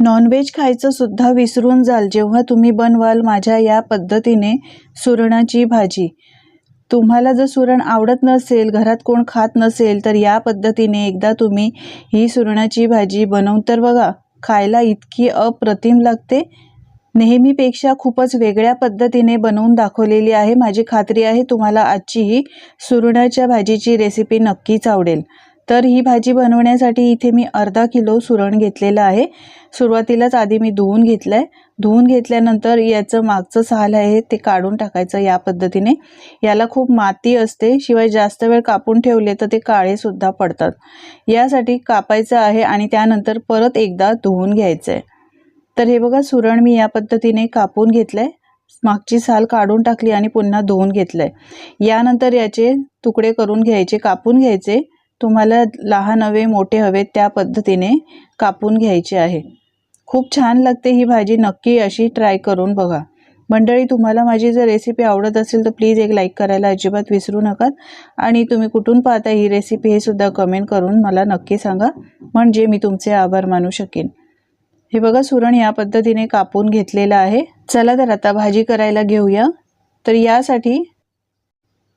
Non veg खायचं सुद्धा विसरून जाल जेव्हा तुम्ही बनवाल माझ्या या पद्धतीने सुरणाची भाजी. तुम्हाला जर सुरण आवडत नसेल घरात कोण खात नसेल तर या पद्धतीने एकदा तुम्ही ही सुरणाची भाजी बनवून तर बघा खायला इतकी अप्रतिम लागते. नेहमीपेक्षा खूपच वेगळ्या पद्धतीने बनवून दाखवलेली आहे माझी खात्री आहे तुम्हाला आजची ही सुरणाच्या भाजीची रेसिपी नक्कीच आवडेल. तर ही भाजी बनवण्यासाठी इथे मी अर्धा किलो सुरण घेतलेलं आहे. सुरुवातीलाच आधी मी धुवून घेतलं आहे धुवून घेतल्यानंतर याचं मागचं साल आहे ते काढून टाकायचं या पद्धतीने. याला खूप माती असते शिवाय जास्त वेळ कापून ठेवले तर ते काळेसुद्धा पडतात. यासाठी कापायचं आहे आणि त्यानंतर परत एकदा धुवून घ्यायचं आहे तर हे बघा सुरण मी या पद्धतीने कापून घेतलं आहे मागची साल काढून टाकली आणि पुन्हा धुवून घेतलं आहे यानंतर याचे तुकडे करून घ्यायचे कापून घ्यायचे. तुम्हाला लहान हवे मोठे हवे त्या पद्धतीने कापून घ्यायचे आहे. खूप छान लागते ही भाजी नक्की अशी ट्राय करून बघा. मंडळी तुम्हाला माझी जर रेसिपी आवडत असेल तर प्लीज एक लाईक करायला अजिबात विसरू नका. आणि तुम्ही कुठून पाहता ही रेसिपी हे सुद्धा कमेंट करून मला नक्की सांगा. म्हणजे मी तुमचे आभार मानू शकेन. हे बघा सुरण या पद्धतीने कापून घेतलेलं आहे. चला तर आता भाजी करायला घेऊया. तर यासाठी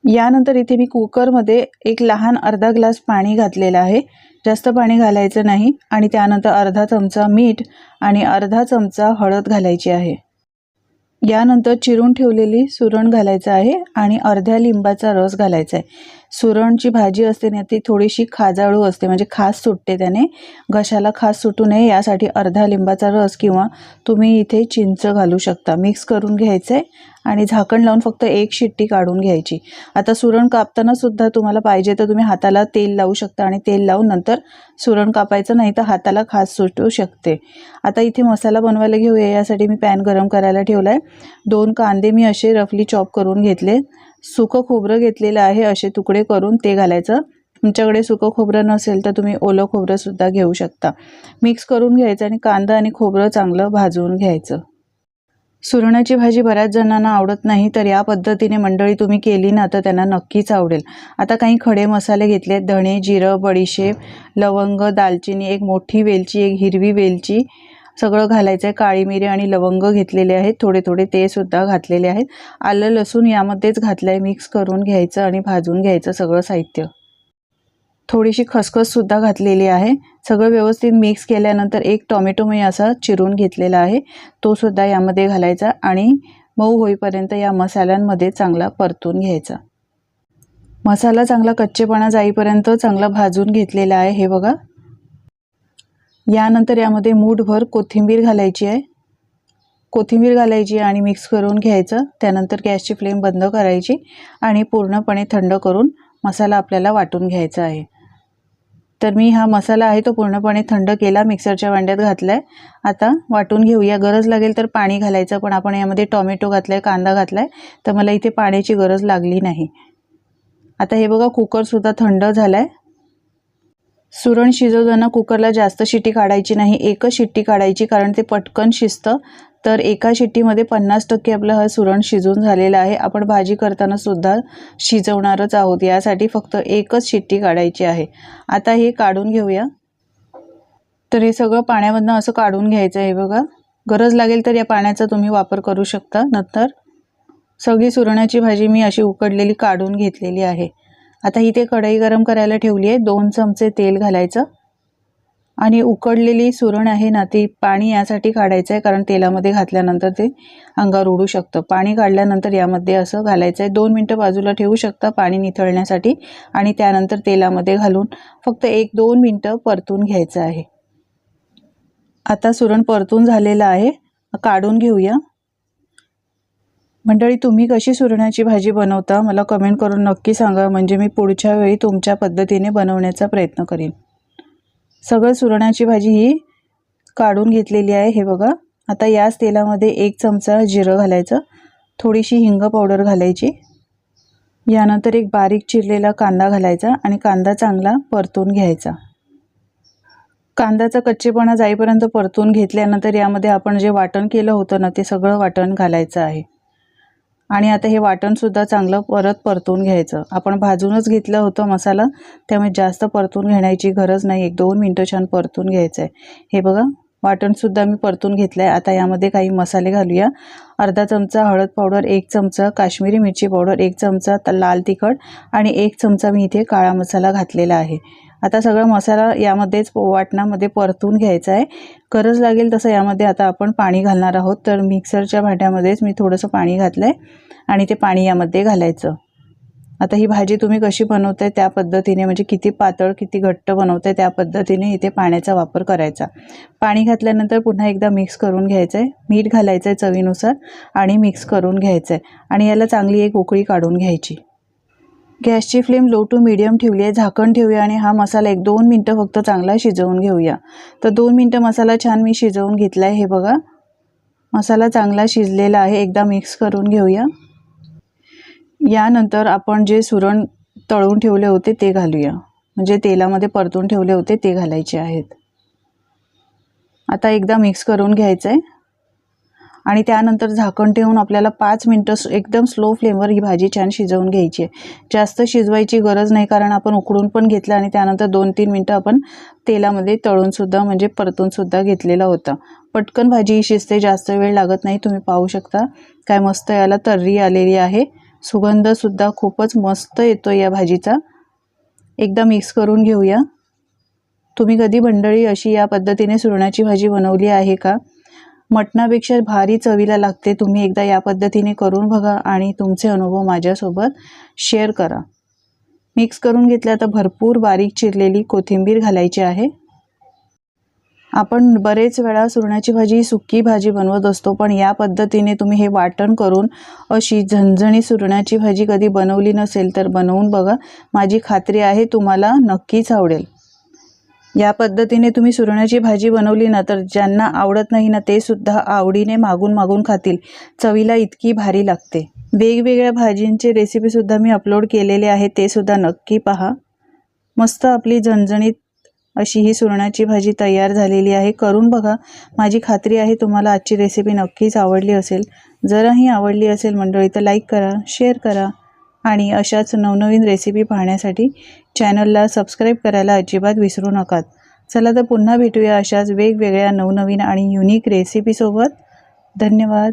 यानंतर इथे मी कुकरमध्ये एक लहान अर्धा ग्लास पाणी घातलेलं आहे. जास्त पाणी घालायचं नाही आणि त्यानंतर अर्धा चमचा मीठ आणि अर्धा चमचा हळद घालायची आहे. यानंतर चिरून ठेवलेली सुरण घालायचं आहे आणि अर्ध्या लिंबाचा रस घालायचा आहे. सुरणची भाजी असते ना ती थोडीशी खाजाळू असते. म्हणजे खास सुटते त्याने. घशाला खास सुटू नये. यासाठी अर्धा लिंबाचा रस किंवा तुम्ही इथे चिंच घालू शकता. मिक्स करून घ्यायचं आहे आणि झाकण लावून फक्त एक शिट्टी काढून घ्यायची. आता सुरण कापताना सुद्धा तुम्हाला पाहिजे तर तुम्ही हाताला तेल लावू शकता आणि तेल लावून नंतर सुरण कापायचं नाही तर हाताला खास सुटू शकते. आता इथे मसाला बनवायला घेऊया. यासाठी मी पॅन गरम करायला ठेवला आहे दोन कांदे मी असे रफली चॉप करून घेतले सुकं खोबरं घेतलेलं आहे असे तुकडे करून ते घालायचं. तुमच्याकडे सुकं खोबरं नसेल तर तुम्ही ओलं खोबरंसुद्धा घेऊ शकता. मिक्स करून घ्यायचं आणि कांदा आणि खोबरं चांगलं भाजून घ्यायचं. सुरणाची भाजी बऱ्याच जणांना आवडत नाही तर या पद्धतीने मंडळी तुम्ही केली ना तर त्यांना नक्कीच आवडेल. आता काही खडे मसाले घेतले धणे जिरं बडीशेप लवंग दालचिनी एक मोठी वेलची एक हिरवी वेलची सगळं घालायचं आहे. काळी मिरी आणि लवंग घेतलेले आहेत. थोडे थोडे ते सुद्धा घातलेले आहेत. आलं लसूण यामध्येच घातलं आहे मिक्स करून घ्यायचं आणि भाजून घ्यायचं सगळं साहित्य. थोडीशी खसखससुद्धा घातलेली आहे. सगळं व्यवस्थित मिक्स केल्यानंतर एक टॉमॅटो मी असा चिरून घेतलेला आहे. तो सुद्धा यामध्ये घालायचा आणि मऊ होईपर्यंत या मसाल्यांमध्ये चांगला परतून घ्यायचा. मसाला चांगला कच्चेपणा जाईपर्यंत चांगला भाजून घेतलेला आहे. हे बघा. यानंतर यामध्ये मूठभर कोथिंबीर घालायची आहे. कोथिंबीर घालायची आणि मिक्स करून घ्यायचं. त्यानंतर गॅसची फ्लेम बंद करायची आणि पूर्णपणे थंड करून मसाला आपल्याला वाटून घ्यायचा आहे. तर मी हा मसाला आहे तो पूर्णपणे थंड केला. मिक्सरच्या भांड्यात घातला आहे आता वाटून घेऊया. गरज लागेल तर पाणी घालायचं पण आपण यामध्ये टॉमॅटो घातला आहे कांदा घातला आहे तर मला इथे पाण्याची गरज लागली नाही. आता हे बघा कुकरसुद्धा थंड झाला आहे सुरण शिजवताना कुकरला जास्त शिट्टी काढायची नाही एकच शिट्टी काढायची कारण ते पटकन शिजतं. तर एका शिट्टीमध्ये पन्नास टक्के आपलं हा सुरण शिजून झालेलं आहे. आपण भाजी करताना सुद्धा शिजवणारच आहोत. यासाठी फक्त एकच शिट्टी काढायची आहे. आता हे काढून घेऊया. तर हे सगळं पाण्यामधनं असं काढून घ्यायचं आहे बघा. गरज लागेल तर या पाण्याचा तुम्ही वापर करू शकता. नंतर सगळी सुरणाची भाजी मी अशी उकडलेली काढून घेतलेली आहे. आता इथे कढई गरम करायला ठेवली आहे. दोन चमचे तेल घालायचं. आणि उकडलेली सुरण आहे ना ती पाणी यासाठी काढायचं आहे कारण तेलामध्ये घातल्यानंतर ते अंगावर उडू शकतं. पाणी काढल्यानंतर यामध्ये असं घालायचं आहे दोन मिनटं बाजूला ठेवू शकता पाणी निथळण्यासाठी. आणि त्यानंतर तेलामध्ये घालून फक्त एक दोन मिनटं परतून घ्यायचं आहे. आता सुरण परतून झालेलं आहे. काढून घेऊया. मंडळी तुम्ही कशी सुरणाची भाजी बनवता? मला कमेंट करून नक्की सांगा. म्हणजे मी पुढच्या वेळी तुमच्या पद्धतीने बनवण्याचा प्रयत्न करीन. सगळं सुरणाची भाजी ही काढून घेतलेली आहे. हे बघा. आता याच तेलामध्ये एक चमचा जिरं घालायचं. थोडीशी हिंग पावडर घालायची. यानंतर एक बारीक चिरलेला कांदा घालायचा आणि कांदा चांगला परतून घ्यायचा. कांद्याचा कच्चेपणा जाईपर्यंत परतून घेतल्यानंतर यामध्ये आपण जे वाटण केलं होतं ना ते सगळं वाटण घालायचं आहे. आणि आता हे वाटणसुद्धा चांगलं परत परतून घ्यायचं. आपण भाजूनच घेतलं होतं मसाला त्यामुळे जास्त परतून घेण्याची गरज नाही. एक दोन मिनटं छान परतून घ्यायचं आहे हे बघा वाटणसुद्धा मी परतून घेतलं आहे आता यामध्ये काही मसाले घालूया. अर्धा चमचा हळद पावडर एक चमचा काश्मीरी मिरची पावडर एक चमचा लाल तिखट आणि एक चमचा मी इथे काळा मसाला घातलेला आहे. आता सगळा मसाला यामध्येच वाटणामध्ये परतून घ्यायचा आहे. गरज लागेल तसं यामध्ये आता आपण पाणी घालणार आहोत. तर मिक्सरच्या भांड्यामध्येच मी थोडंसं पाणी घातलं आहे आणि ते पाणी यामध्ये घालायचं. आता ही भाजी तुम्ही कशी बनवताय त्या पद्धतीने म्हणजे किती पातळ किती घट्ट बनवताय त्या पद्धतीने इथे पाण्याचा वापर करायचा. पाणी घातल्यानंतर पुन्हा एकदा मिक्स करून घ्यायचं आहे मीठ घालायचं आहे चवीनुसार आणि मिक्स करून घ्यायचं आहे आणि याला चांगली एक उकळी काढून घ्यायची. गॅसची फ्लेम लो टू मिडियम ठेवली आहे झाकण ठेवूया आणि हा मसाला एक दोन मिनटं फक्त चांगला शिजवून घेऊया. तर दोन मिनटं मसाला छान मी शिजवून घेतला आहे हे बघा. मसाला चांगला शिजलेला आहे एकदा मिक्स करून घेऊया. यानंतर आपण जे सुरण तळून ठेवले होते ते घालूया. म्हणजे तेलामध्ये परतून ठेवले होते ते घालायचे आहेत. आता एकदा मिक्स करून घ्यायचं आहे आणि त्यानंतर झाकण ठेवून आपल्याला पाच मिनटं एकदम स्लो फ्लेमवर ही भाजी छान शिजवून घ्यायची आहे. जास्त शिजवायची गरज नाही कारण आपण उकडून पण घेतलं आणि त्यानंतर दोन तीन मिनटं आपण तेलामध्ये तळूनसुद्धा म्हणजे परतूनसुद्धा घेतलेला होता. पटकन भाजी ही शिजते जास्त वेळ लागत नाही तुम्ही पाहू शकता काय मस्त याला तर्री आलेली आहे. सुगंधसुद्धा खूपच मस्त येतो या भाजीचा. एकदा मिक्स करून घेऊया. तुम्ही कधी मंडळी अशी या पद्धतीने सुरणाची भाजी बनवली आहे का? मटणापेक्षा भारी चवीला लागते तुम्ही एकदा या पद्धतीने करून बघा आणि तुमचे अनुभव माझ्यासोबत शेअर करा. मिक्स करून घेतल्या तर भरपूर बारीक चिरलेली कोथिंबीर घालायची आहे. आपण बरेच वेळा सुरणाची भाजी सुकी भाजी बनवत असतो पण या पद्धतीने तुम्ही हे वाटण करून अशी झणझणी सुरणाची भाजी कधी बनवली नसेल तर बनवून बघा. माझी खात्री आहे तुम्हाला नक्कीच आवडेल. या पद्धतीने तुम्ही सुरणाची भाजी बनवली ना तर ज्यांना आवडत नाही ना ते सुद्धा आवडीने मागून मागून खातील. चवीला इतकी भारी लागते. वेगवेगळ्या भाजींचे रेसिपीसुद्धा मी अपलोड केलेले आहे ते सुद्धा नक्की पहा. मस्त आपली झणझणीत अशी ही सुरणाची भाजी तयार झालेली आहे. करून बघा. माझी खात्री आहे तुम्हाला आजची रेसिपी नक्कीच आवडली असेल. जरही आवडली असेल मंडळी तर लाईक करा शेअर करा. आणि अशाच नवनवीन रेसिपी पाहण्यासाठी चॅनलला सबस्क्राईब करायला अजिबात विसरू नका चला तर पुन्हा भेटूया अशाच वेगवेगळ्या नवनवीन आणि युनिक रेसिपीसोबत धन्यवाद.